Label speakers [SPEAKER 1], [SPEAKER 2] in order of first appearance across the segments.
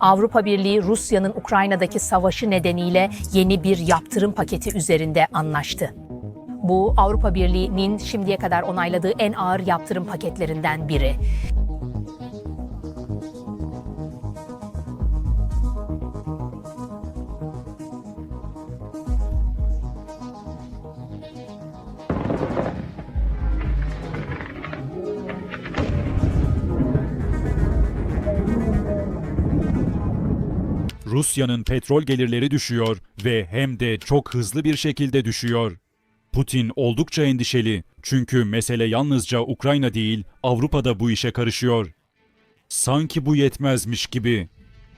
[SPEAKER 1] Avrupa Birliği Rusya'nın Ukrayna'daki savaşı nedeniyle yeni bir yaptırım paketi üzerinde anlaştı. Bu Avrupa Birliği'nin şimdiye kadar onayladığı en ağır yaptırım paketlerinden biri.
[SPEAKER 2] Rusya'nın petrol gelirleri düşüyor ve hem de çok hızlı bir şekilde düşüyor. Putin oldukça endişeli çünkü mesele yalnızca Ukrayna değil, Avrupa'da bu işe karışıyor. Sanki bu yetmezmiş gibi.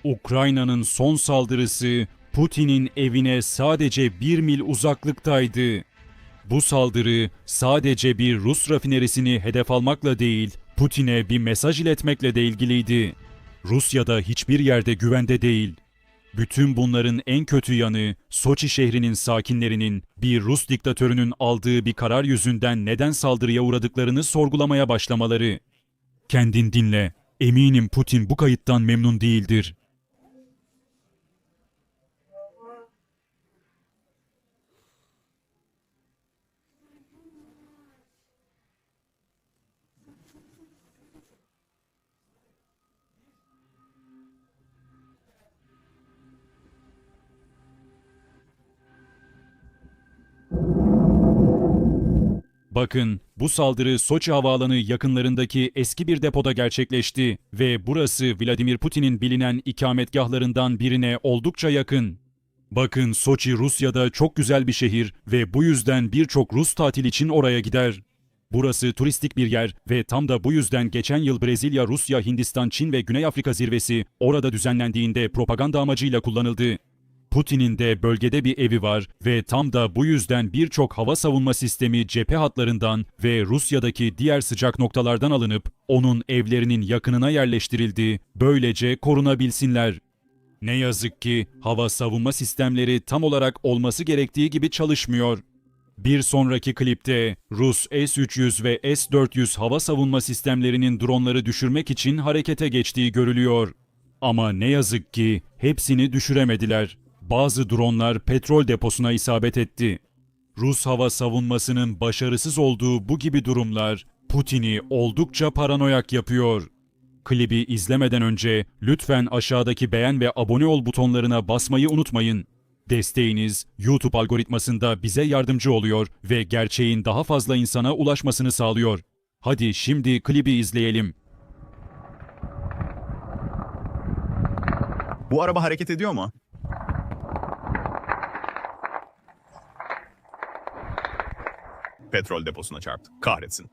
[SPEAKER 2] Ukrayna'nın son saldırısı Putin'in evine sadece bir mil uzaklıktaydı. Bu saldırı sadece bir Rus rafinerisini hedef almakla değil, Putin'e bir mesaj iletmekle de ilgiliydi. Rusya'da hiçbir yerde güvende değil. Bütün bunların en kötü yanı Soçi şehrinin sakinlerinin bir Rus diktatörünün aldığı bir karar yüzünden neden saldırıya uğradıklarını sorgulamaya başlamaları. Kendin dinle. Eminim Putin bu kayıttan memnun değildir. Bakın, bu saldırı Soçi havaalanı yakınlarındaki eski bir depoda gerçekleşti ve burası Vladimir Putin'in bilinen ikametgahlarından birine oldukça yakın. Bakın Soçi Rusya'da çok güzel bir şehir ve bu yüzden birçok Rus tatil için oraya gider. Burası turistik bir yer ve tam da bu yüzden geçen yıl Brezilya, Rusya, Hindistan, Çin ve Güney Afrika zirvesi orada düzenlendiğinde propaganda amacıyla kullanıldı. Putin'in de bölgede bir evi var ve tam da bu yüzden birçok hava savunma sistemi cephe hatlarından ve Rusya'daki diğer sıcak noktalardan alınıp onun evlerinin yakınına yerleştirildi. Böylece korunabilsinler. Ne yazık ki hava savunma sistemleri tam olarak olması gerektiği gibi çalışmıyor. Bir sonraki klipte Rus S-300 ve S-400 hava savunma sistemlerinin dronları düşürmek için harekete geçtiği görülüyor. Ama ne yazık ki hepsini düşüremediler. Bazı dronlar petrol deposuna isabet etti. Rus hava savunmasının başarısız olduğu bu gibi durumlar Putin'i oldukça paranoyak yapıyor. Klibi izlemeden önce lütfen aşağıdaki beğen ve abone ol butonlarına basmayı unutmayın. Desteğiniz YouTube algoritmasında bize yardımcı oluyor ve gerçeğin daha fazla insana ulaşmasını sağlıyor. Hadi şimdi klibi izleyelim.
[SPEAKER 3] Bu araba hareket ediyor mu? Petrol deposuna çarptı. Kahretsin.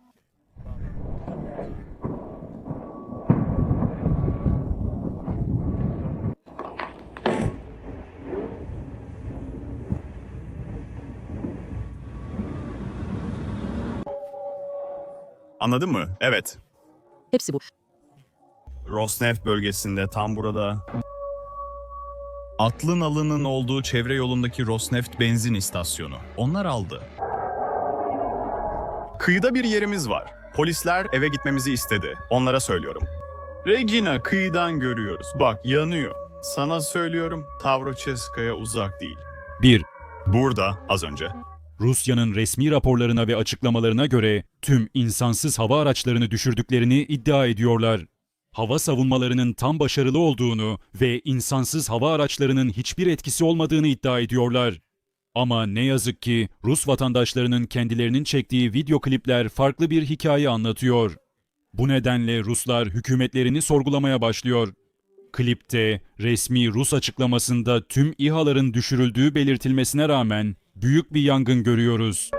[SPEAKER 3] Anladın mı? Evet.
[SPEAKER 4] Hepsi bu.
[SPEAKER 3] Rosneft bölgesinde tam burada. Atlın alının olduğu çevre yolundaki Rosneft benzin istasyonu. Onlar aldı. Kıyıda bir yerimiz var. Polisler eve gitmemizi istedi. Onlara söylüyorum. Regina kıyıdan görüyoruz. Bak yanıyor. Sana söylüyorum Tavrocheska'ya uzak değil.
[SPEAKER 2] 1.
[SPEAKER 3] Burada az önce.
[SPEAKER 2] Rusya'nın resmi raporlarına ve açıklamalarına göre tüm insansız hava araçlarını düşürdüklerini iddia ediyorlar. Hava savunmalarının tam başarılı olduğunu ve insansız hava araçlarının hiçbir etkisi olmadığını iddia ediyorlar. Ama ne yazık ki Rus vatandaşlarının kendilerinin çektiği video klipler farklı bir hikaye anlatıyor. Bu nedenle Ruslar hükümetlerini sorgulamaya başlıyor. Klipte resmi Rus açıklamasında tüm İHA'ların düşürüldüğü belirtilmesine rağmen büyük bir yangın görüyoruz.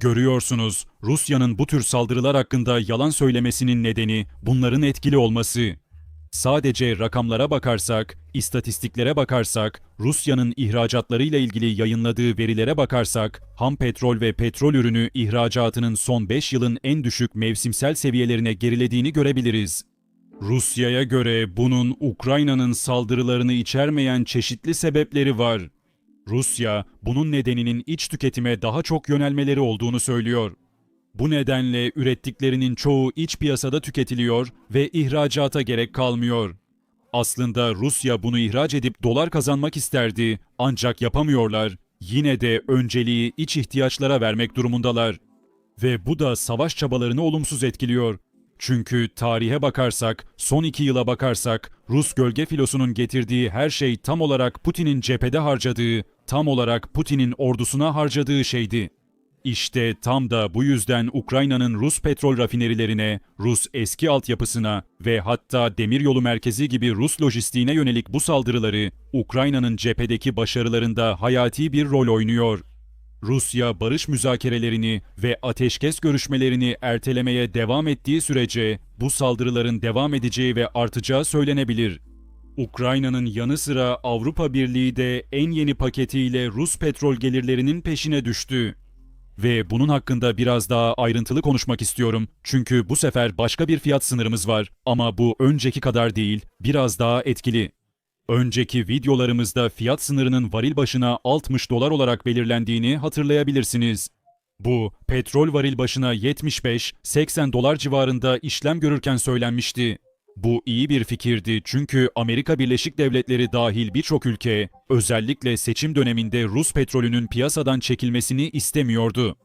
[SPEAKER 2] Görüyorsunuz, Rusya'nın bu tür saldırılar hakkında yalan söylemesinin nedeni bunların etkili olması. Sadece rakamlara bakarsak, istatistiklere bakarsak, Rusya'nın ihracatlarıyla ilgili yayınladığı verilere bakarsak, ham petrol ve petrol ürünü ihracatının son 5 yılın en düşük mevsimsel seviyelerine gerilediğini görebiliriz. Rusya'ya göre bunun Ukrayna'nın saldırılarını içermeyen çeşitli sebepleri var. Rusya, bunun nedeninin iç tüketime daha çok yönelmeleri olduğunu söylüyor. Bu nedenle ürettiklerinin çoğu iç piyasada tüketiliyor ve ihracata gerek kalmıyor. Aslında Rusya bunu ihraç edip dolar kazanmak isterdi ancak yapamıyorlar. Yine de önceliği iç ihtiyaçlara vermek durumundalar. Ve bu da savaş çabalarını olumsuz etkiliyor. Çünkü tarihe bakarsak, son iki yıla bakarsak, Rus gölge filosunun getirdiği her şey tam olarak Putin'in cephede harcadığı, tam olarak Putin'in ordusuna harcadığı şeydi. İşte tam da bu yüzden Ukrayna'nın Rus petrol rafinerilerine, Rus eski altyapısına ve hatta demiryolu merkezi gibi Rus lojistiğine yönelik bu saldırıları Ukrayna'nın cephedeki başarılarında hayati bir rol oynuyor. Rusya barış müzakerelerini ve ateşkes görüşmelerini ertelemeye devam ettiği sürece bu saldırıların devam edeceği ve artacağı söylenebilir. Ukrayna'nın yanı sıra Avrupa Birliği de en yeni paketiyle Rus petrol gelirlerinin peşine düştü. Ve bunun hakkında biraz daha ayrıntılı konuşmak istiyorum. Çünkü bu sefer başka bir fiyat sınırımız var ama bu önceki kadar değil, biraz daha etkili. Önceki videolarımızda fiyat sınırının varil başına 60 dolar olarak belirlendiğini hatırlayabilirsiniz. Bu, petrol varil başına 75-80 dolar civarında işlem görürken söylenmişti. Bu iyi bir fikirdi çünkü Amerika Birleşik Devletleri dahil birçok ülke, özellikle seçim döneminde Rus petrolünün piyasadan çekilmesini istemiyordu.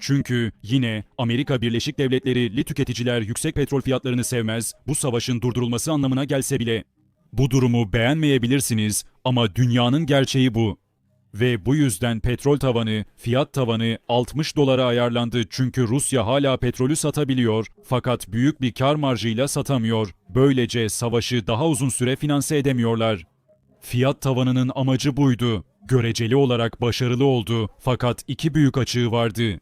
[SPEAKER 2] Çünkü yine Amerika Birleşik Devletleri tüketiciler yüksek petrol fiyatlarını sevmez, bu savaşın durdurulması anlamına gelse bile. Bu durumu beğenmeyebilirsiniz ama dünyanın gerçeği bu. Ve bu yüzden petrol tavanı, fiyat tavanı 60 dolara ayarlandı çünkü Rusya hala petrolü satabiliyor fakat büyük bir kar marjıyla satamıyor. Böylece savaşı daha uzun süre finanse edemiyorlar. Fiyat tavanının amacı buydu. Göreceli olarak başarılı oldu fakat iki büyük açığı vardı.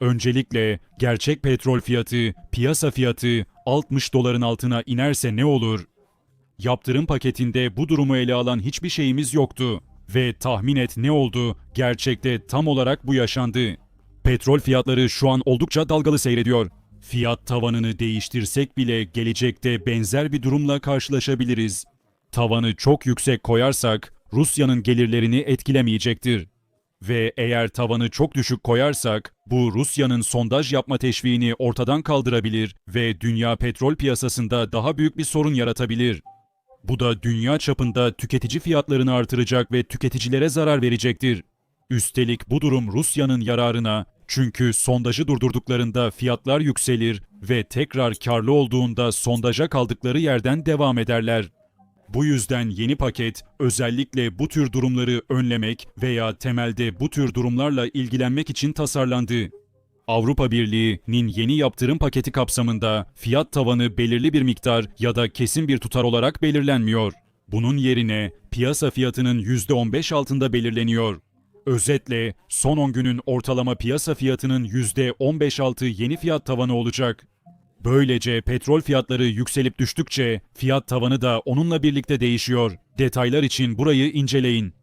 [SPEAKER 2] Öncelikle gerçek petrol fiyatı, piyasa fiyatı 60 doların altına inerse ne olur? Yaptırım paketinde bu durumu ele alan hiçbir şeyimiz yoktu. Ve tahmin et ne oldu? Gerçekte tam olarak bu yaşandı. Petrol fiyatları şu an oldukça dalgalı seyrediyor. Fiyat tavanını değiştirsek bile gelecekte benzer bir durumla karşılaşabiliriz. Tavanı çok yüksek koyarsak Rusya'nın gelirlerini etkilemeyecektir. Ve eğer tavanı çok düşük koyarsak bu Rusya'nın sondaj yapma teşviğini ortadan kaldırabilir ve dünya petrol piyasasında daha büyük bir sorun yaratabilir. Bu da dünya çapında tüketici fiyatlarını artıracak ve tüketicilere zarar verecektir. Üstelik bu durum Rusya'nın yararına çünkü sondajı durdurduklarında fiyatlar yükselir ve tekrar karlı olduğunda sondaja kaldıkları yerden devam ederler. Bu yüzden yeni paket özellikle bu tür durumları önlemek veya temelde bu tür durumlarla ilgilenmek için tasarlandı. Avrupa Birliği'nin yeni yaptırım paketi kapsamında fiyat tavanı belirli bir miktar ya da kesin bir tutar olarak belirlenmiyor. Bunun yerine piyasa fiyatının %15 altında belirleniyor. Özetle son 10 günün ortalama piyasa fiyatının %15 altı yeni fiyat tavanı olacak. Böylece petrol fiyatları yükselip düştükçe fiyat tavanı da onunla birlikte değişiyor. Detaylar için burayı inceleyin.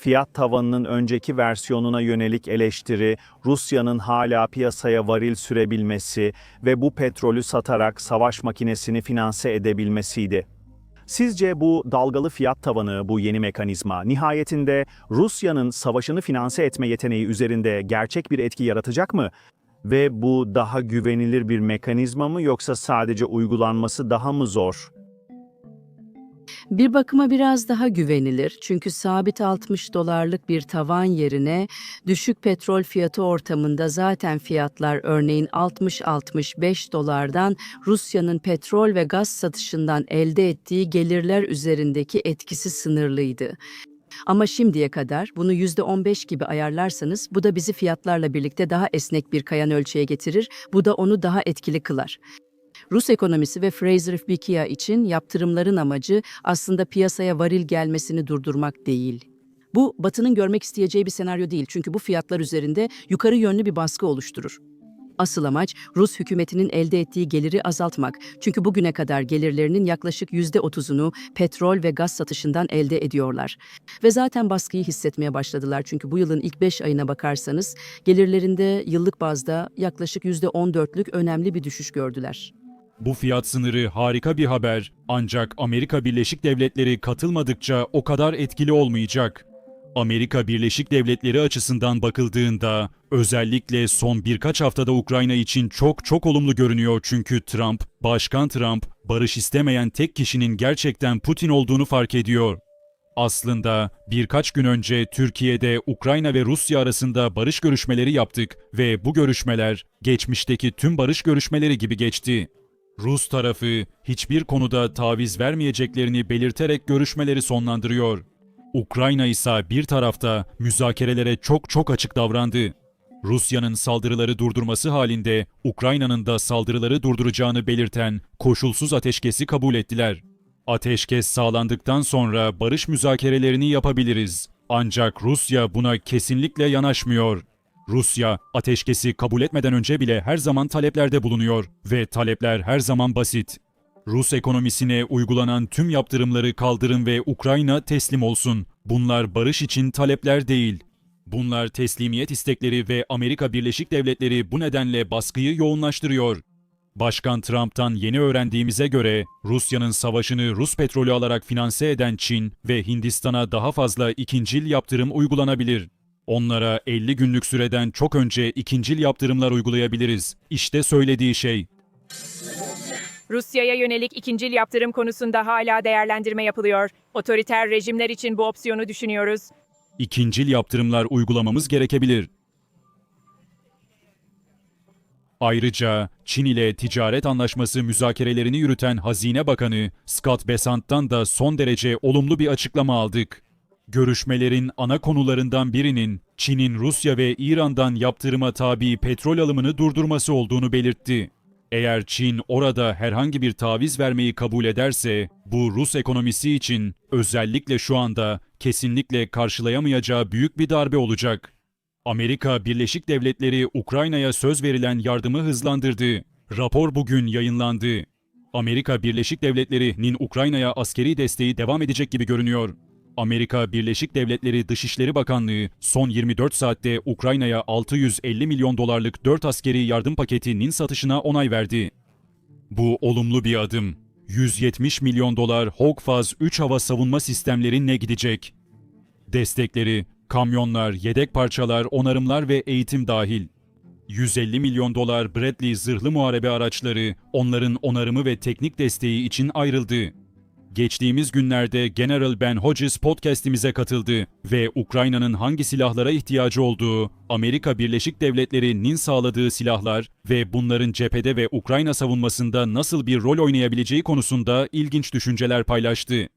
[SPEAKER 4] Fiyat tavanının önceki versiyonuna yönelik eleştiri, Rusya'nın hala piyasaya varil sürebilmesi ve bu petrolü satarak savaş makinesini finanse edebilmesiydi. Sizce bu dalgalı fiyat tavanı, bu yeni mekanizma nihayetinde Rusya'nın savaşını finanse etme yeteneği üzerinde gerçek bir etki yaratacak mı? Ve bu daha güvenilir bir mekanizma mı yoksa sadece uygulanması daha mı zor?
[SPEAKER 5] Bir bakıma biraz daha güvenilir çünkü sabit 60 dolarlık bir tavan yerine düşük petrol fiyatı ortamında zaten fiyatlar örneğin 60-65 dolardan Rusya'nın petrol ve gaz satışından elde ettiği gelirler üzerindeki etkisi sınırlıydı. Ama şimdiye kadar bunu %15 gibi ayarlarsanız bu da bizi fiyatlarla birlikte daha esnek bir kayan ölçüye getirir, bu da onu daha etkili kılar. Rus ekonomisi ve Fraser Bikia için yaptırımların amacı aslında piyasaya varil gelmesini durdurmak değil. Bu Batı'nın görmek isteyeceği bir senaryo değil çünkü bu fiyatlar üzerinde yukarı yönlü bir baskı oluşturur. Asıl amaç Rus hükümetinin elde ettiği geliri azaltmak. Çünkü bugüne kadar gelirlerinin yaklaşık %30'unu petrol ve gaz satışından elde ediyorlar. Ve zaten baskıyı hissetmeye başladılar. Çünkü bu yılın ilk 5 ayına bakarsanız gelirlerinde yıllık bazda yaklaşık %14'lük önemli bir düşüş gördüler.
[SPEAKER 2] Bu fiyat sınırı harika bir haber ancak Amerika Birleşik Devletleri katılmadıkça o kadar etkili olmayacak. Amerika Birleşik Devletleri açısından bakıldığında özellikle son birkaç haftada Ukrayna için çok çok olumlu görünüyor çünkü Trump, Başkan Trump, barış istemeyen tek kişinin gerçekten Putin olduğunu fark ediyor. Aslında birkaç gün önce Türkiye'de Ukrayna ve Rusya arasında barış görüşmeleri yaptık ve bu görüşmeler geçmişteki tüm barış görüşmeleri gibi geçti. Rus tarafı hiçbir konuda taviz vermeyeceklerini belirterek görüşmeleri sonlandırıyor. Ukrayna ise bir tarafta müzakerelere çok çok açık davrandı. Rusya'nın saldırıları durdurması halinde Ukrayna'nın da saldırıları durduracağını belirten koşulsuz ateşkesi kabul ettiler. Ateşkes sağlandıktan sonra barış müzakerelerini yapabiliriz. Ancak Rusya buna kesinlikle yanaşmıyor. Rusya ateşkesi kabul etmeden önce bile her zaman taleplerde bulunuyor ve talepler her zaman basit. Rus ekonomisine uygulanan tüm yaptırımları kaldırın ve Ukrayna teslim olsun. Bunlar barış için talepler değil. Bunlar teslimiyet istekleri ve Amerika Birleşik Devletleri bu nedenle baskıyı yoğunlaştırıyor. Başkan Trump'tan yeni öğrendiğimize göre Rusya'nın savaşını Rus petrolü alarak finanse eden Çin ve Hindistan'a daha fazla ikincil yaptırım uygulanabilir. Onlara 50 günlük süreden çok önce ikincil yaptırımlar uygulayabiliriz. İşte söylediği şey.
[SPEAKER 6] Rusya'ya yönelik ikincil yaptırım konusunda hala değerlendirme yapılıyor. Otoriter rejimler için bu opsiyonu düşünüyoruz.
[SPEAKER 2] ikincil yaptırımlar uygulamamız gerekebilir. Ayrıca Çin ile ticaret anlaşması müzakerelerini yürüten Hazine Bakanı Scott Bessent'tan da son derece olumlu bir açıklama aldık. Görüşmelerin ana konularından birinin Çin'in Rusya ve İran'dan yaptırıma tabi petrol alımını durdurması olduğunu belirtti. Eğer Çin orada herhangi bir taviz vermeyi kabul ederse, bu Rus ekonomisi için özellikle şu anda kesinlikle karşılayamayacağı büyük bir darbe olacak. Amerika Birleşik Devletleri Ukrayna'ya söz verilen yardımı hızlandırdı. Rapor bugün yayınlandı. Amerika Birleşik Devletleri'nin Ukrayna'ya askeri desteği devam edecek gibi görünüyor. Amerika Birleşik Devletleri Dışişleri Bakanlığı son 24 saatte Ukrayna'ya 650 milyon dolarlık 4 askeri yardım paketinin satışına onay verdi. Bu olumlu bir adım. 170 milyon dolar Hawkfaz 3 hava savunma sistemlerine gidecek. Destekleri, kamyonlar, yedek parçalar, onarımlar ve eğitim dahil. 150 milyon dolar Bradley zırhlı muharebe araçları, onların onarımı ve teknik desteği için ayrıldı. Geçtiğimiz günlerde General Ben Hodges podcast'imize katıldı ve Ukrayna'nın hangi silahlara ihtiyacı olduğu, Amerika Birleşik Devletleri'nin sağladığı silahlar ve bunların cephede ve Ukrayna savunmasında nasıl bir rol oynayabileceği konusunda ilginç düşünceler paylaştı.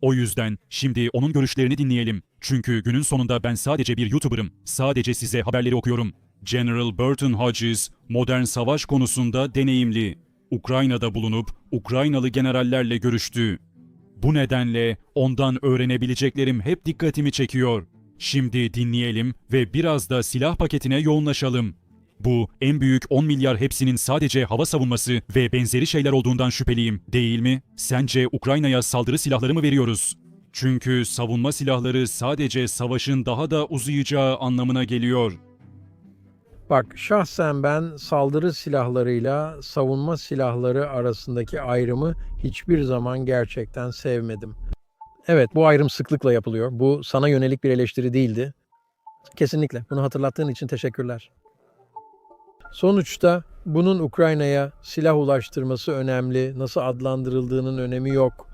[SPEAKER 2] O yüzden şimdi onun görüşlerini dinleyelim. Çünkü günün sonunda ben sadece bir YouTuber'ım. Sadece size haberleri okuyorum. General Burton Hodges modern savaş konusunda deneyimli. Ukrayna'da bulunup Ukraynalı generallerle görüştü. Bu nedenle ondan öğrenebileceklerim hep dikkatimi çekiyor. Şimdi dinleyelim ve biraz da silah paketine yoğunlaşalım. Bu en büyük 10 milyar hepsinin sadece hava savunması ve benzeri şeyler olduğundan şüpheliyim, değil mi? Sence Ukrayna'ya saldırı silahları mı veriyoruz? Çünkü savunma silahları sadece savaşın daha da uzayacağı anlamına geliyor.
[SPEAKER 7] Bak şahsen ben saldırı silahlarıyla savunma silahları arasındaki ayrımı hiçbir zaman gerçekten sevmedim. Evet bu ayrım sıklıkla yapılıyor. Bu sana yönelik bir eleştiri değildi. Kesinlikle bunu hatırlattığın için teşekkürler. Sonuçta bunun Ukrayna'ya silah ulaştırması önemli, nasıl adlandırıldığının önemi yok.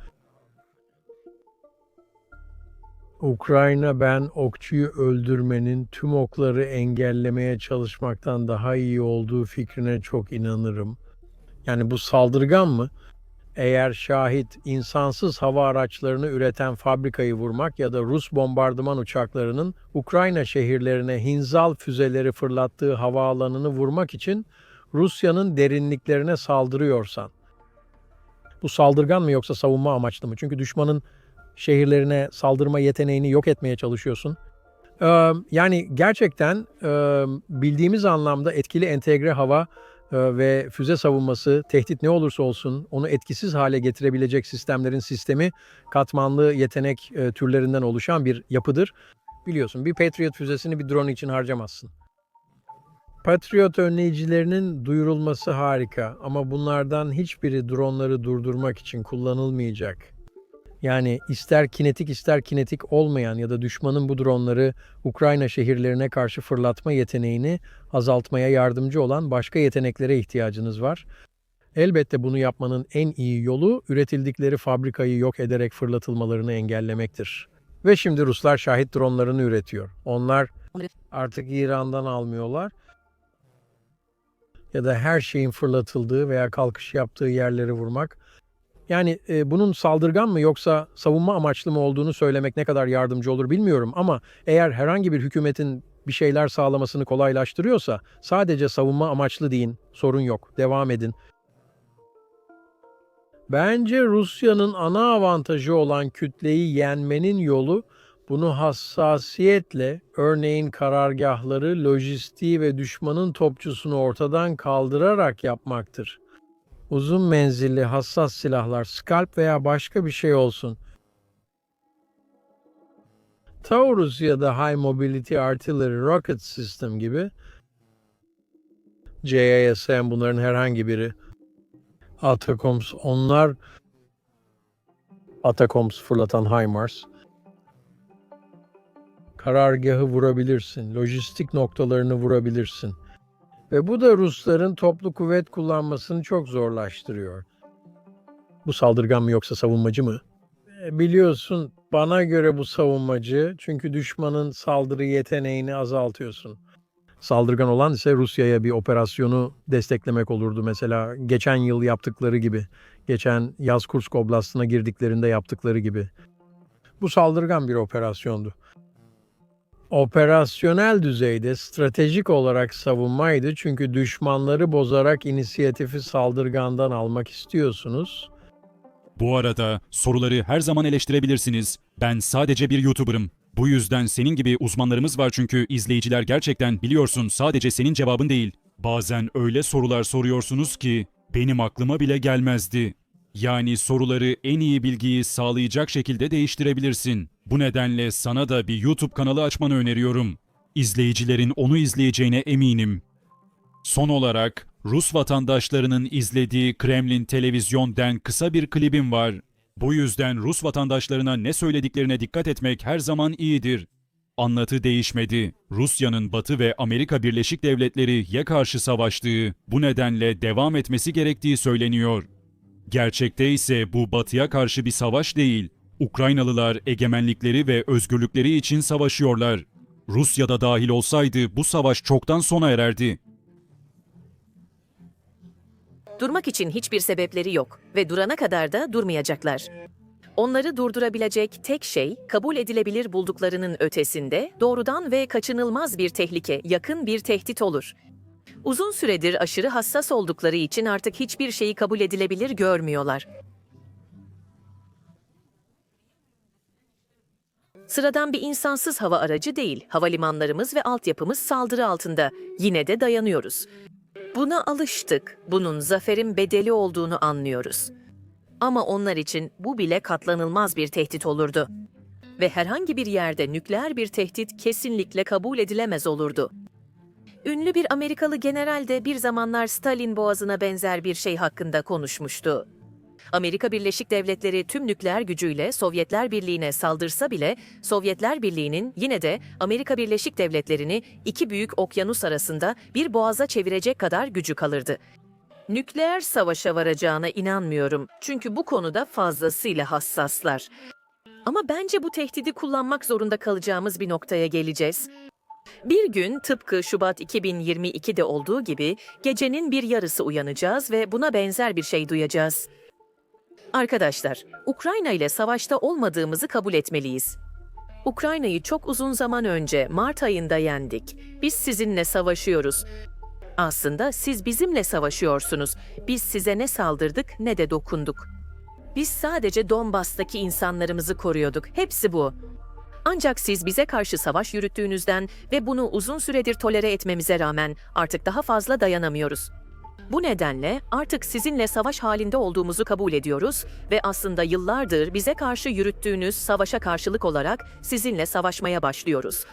[SPEAKER 7] Ukrayna ben okçuyu öldürmenin tüm okları engellemeye çalışmaktan daha iyi olduğu fikrine çok inanırım. Yani bu saldırgan mı? Eğer şahit insansız hava araçlarını üreten fabrikayı vurmak ya da Rus bombardıman uçaklarının Ukrayna şehirlerine Hinzal füzeleri fırlattığı havaalanını vurmak için Rusya'nın derinliklerine saldırıyorsan. Bu saldırgan mı yoksa savunma amaçlı mı? Çünkü düşmanın şehirlerine saldırma yeteneğini yok etmeye çalışıyorsun. Ee, yani gerçekten e, bildiğimiz anlamda etkili entegre hava e, ve füze savunması, tehdit ne olursa olsun onu etkisiz hale getirebilecek sistemlerin sistemi katmanlı yetenek e, türlerinden oluşan bir yapıdır. Biliyorsun bir Patriot füzesini bir drone için harcamazsın. Patriot önleyicilerinin duyurulması harika ama bunlardan hiçbiri dronları durdurmak için kullanılmayacak. Yani ister kinetik ister kinetik olmayan ya da düşmanın bu dronları Ukrayna şehirlerine karşı fırlatma yeteneğini azaltmaya yardımcı olan başka yeteneklere ihtiyacınız var. Elbette bunu yapmanın en iyi yolu üretildikleri fabrikayı yok ederek fırlatılmalarını engellemektir. Ve şimdi Ruslar şahit dronlarını üretiyor. Onlar artık İran'dan almıyorlar ya da her şeyin fırlatıldığı veya kalkış yaptığı yerleri vurmak. Yani e, bunun saldırgan mı yoksa savunma amaçlı mı olduğunu söylemek ne kadar yardımcı olur bilmiyorum ama eğer herhangi bir hükümetin bir şeyler sağlamasını kolaylaştırıyorsa sadece savunma amaçlı deyin, sorun yok, devam edin. Bence Rusya'nın ana avantajı olan kütleyi yenmenin yolu bunu hassasiyetle, örneğin karargahları, lojistiği ve düşmanın topçusunu ortadan kaldırarak yapmaktır. Uzun menzilli hassas silahlar, skalp veya başka bir şey olsun. Taurus ya da High Mobility Artillery Rocket System gibi JASM bunların herhangi biri. Atacoms onlar Atacoms fırlatan HIMARS karargahı vurabilirsin, lojistik noktalarını vurabilirsin. Ve bu da Rusların toplu kuvvet kullanmasını çok zorlaştırıyor. Bu saldırgan mı yoksa savunmacı mı? E, Biliyorsun bana göre bu savunmacı çünkü düşmanın saldırı yeteneğini azaltıyorsun. Saldırgan olan ise Rusya'ya bir operasyonu desteklemek olurdu. Mesela geçen yıl yaptıkları gibi, geçen yaz Kursk Oblastı'na girdiklerinde yaptıkları gibi. Bu saldırgan bir operasyondu operasyonel düzeyde stratejik olarak savunmaydı çünkü düşmanları bozarak inisiyatifi saldırgandan almak istiyorsunuz.
[SPEAKER 2] Bu arada soruları her zaman eleştirebilirsiniz. Ben sadece bir YouTuber'ım. Bu yüzden senin gibi uzmanlarımız var çünkü izleyiciler gerçekten biliyorsun sadece senin cevabın değil. Bazen öyle sorular soruyorsunuz ki benim aklıma bile gelmezdi. Yani soruları en iyi bilgiyi sağlayacak şekilde değiştirebilirsin. Bu nedenle sana da bir YouTube kanalı açmanı öneriyorum. İzleyicilerin onu izleyeceğine eminim. Son olarak Rus vatandaşlarının izlediği Kremlin televizyondan kısa bir klibim var. Bu yüzden Rus vatandaşlarına ne söylediklerine dikkat etmek her zaman iyidir. Anlatı değişmedi. Rusya'nın Batı ve Amerika Birleşik Devletleri'ye karşı savaştığı, bu nedenle devam etmesi gerektiği söyleniyor. Gerçekte ise bu Batı'ya karşı bir savaş değil. Ukraynalılar egemenlikleri ve özgürlükleri için savaşıyorlar. Rusya da dahil olsaydı bu savaş çoktan sona ererdi.
[SPEAKER 8] Durmak için hiçbir sebepleri yok ve durana kadar da durmayacaklar. Onları durdurabilecek tek şey kabul edilebilir bulduklarının ötesinde doğrudan ve kaçınılmaz bir tehlike, yakın bir tehdit olur. Uzun süredir aşırı hassas oldukları için artık hiçbir şeyi kabul edilebilir görmüyorlar. Sıradan bir insansız hava aracı değil. Havalimanlarımız ve altyapımız saldırı altında. Yine de dayanıyoruz. Buna alıştık. Bunun zaferin bedeli olduğunu anlıyoruz. Ama onlar için bu bile katlanılmaz bir tehdit olurdu. Ve herhangi bir yerde nükleer bir tehdit kesinlikle kabul edilemez olurdu. Ünlü bir Amerikalı general de bir zamanlar Stalin Boğazı'na benzer bir şey hakkında konuşmuştu. Amerika Birleşik Devletleri tüm nükleer gücüyle Sovyetler Birliği'ne saldırsa bile Sovyetler Birliği'nin yine de Amerika Birleşik Devletleri'ni iki büyük okyanus arasında bir boğaza çevirecek kadar gücü kalırdı. Nükleer savaşa varacağına inanmıyorum çünkü bu konuda fazlasıyla hassaslar. Ama bence bu tehdidi kullanmak zorunda kalacağımız bir noktaya geleceğiz. Bir gün tıpkı Şubat 2022'de olduğu gibi gecenin bir yarısı uyanacağız ve buna benzer bir şey duyacağız. Arkadaşlar, Ukrayna ile savaşta olmadığımızı kabul etmeliyiz. Ukrayna'yı çok uzun zaman önce Mart ayında yendik. Biz sizinle savaşıyoruz. Aslında siz bizimle savaşıyorsunuz. Biz size ne saldırdık ne de dokunduk. Biz sadece Donbas'taki insanlarımızı koruyorduk. Hepsi bu. Ancak siz bize karşı savaş yürüttüğünüzden ve bunu uzun süredir tolere etmemize rağmen artık daha fazla dayanamıyoruz. Bu nedenle artık sizinle savaş halinde olduğumuzu kabul ediyoruz ve aslında yıllardır bize karşı yürüttüğünüz savaşa karşılık olarak sizinle savaşmaya başlıyoruz.